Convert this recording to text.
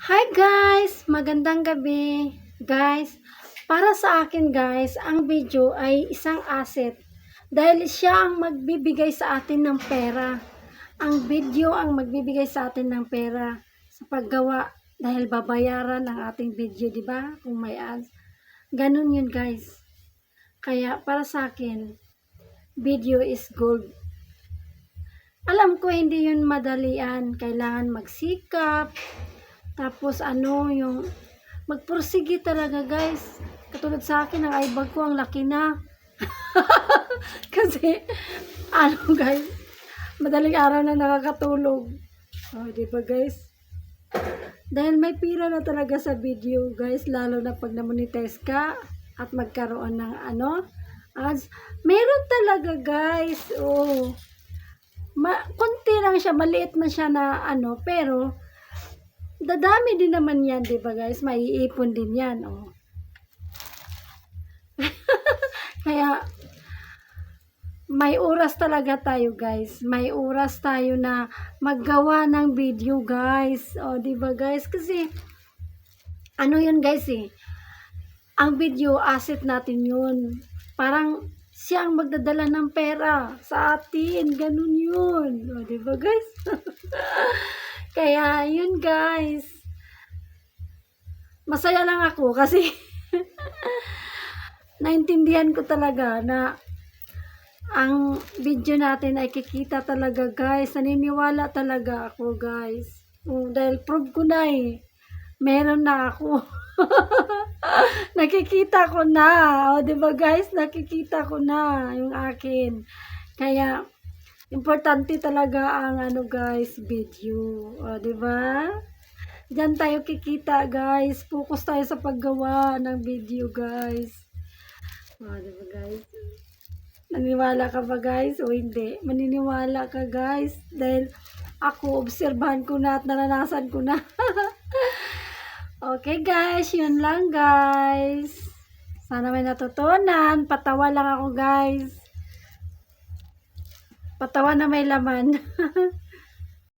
Hi guys! Magandang gabi. Guys, para sa akin guys, ang video ay isang asset. Dahil siya ang magbibigay sa atin ng pera. Ang video ang magbibigay sa atin ng pera sa paggawa dahil babayaran ang ating video, di ba? Kung may ads. Ganun yun guys. Kaya para sa akin, video is gold. Alam ko hindi yun madalian. Kailangan magsikap, tapos ano, yung magpursige talaga guys. Katulad sa akin, ang eyebag ko ang laki na. Kasi, ano guys, madaling araw na nakakatulog. Oh, di ba guys? Dahil may pira na talaga sa video guys, lalo na pag na-monetize ka at magkaroon ng ano, ads. Meron talaga guys, oh. Ma konti lang siya, maliit man siya na ano, pero dadami din naman yan, di ba guys? Maiipon din yan, oh. Kaya, may oras talaga tayo, guys. May oras tayo na maggawa ng video, guys. O, di ba guys? Kasi, ano yun, guys, eh. Ang video, asset natin yun. Parang, siya ang magdadala ng pera sa atin. Ganun yun. O, di ba guys? Kaya, yun guys. Masaya lang ako kasi naintindihan ko talaga na ang video natin ay kikita talaga guys. Naniniwala talaga ako guys. Oh, dahil prove ko na eh. Meron na ako. Nakikita ko na. O, di ba guys? Nakikita ko na yung akin. Kaya, importante talaga ang ano guys, video. O, ba? Diyan tayo kikita guys. Focus tayo sa paggawa ng video guys. O, di ba guys? Naniniwala ka ba guys o hindi? Maniniwala ka guys dahil ako obserbahan ko na at naranasan ko na. okay guys, yun lang guys. Sana may natutunan. Patawa lang ako guys. Patawa na may laman.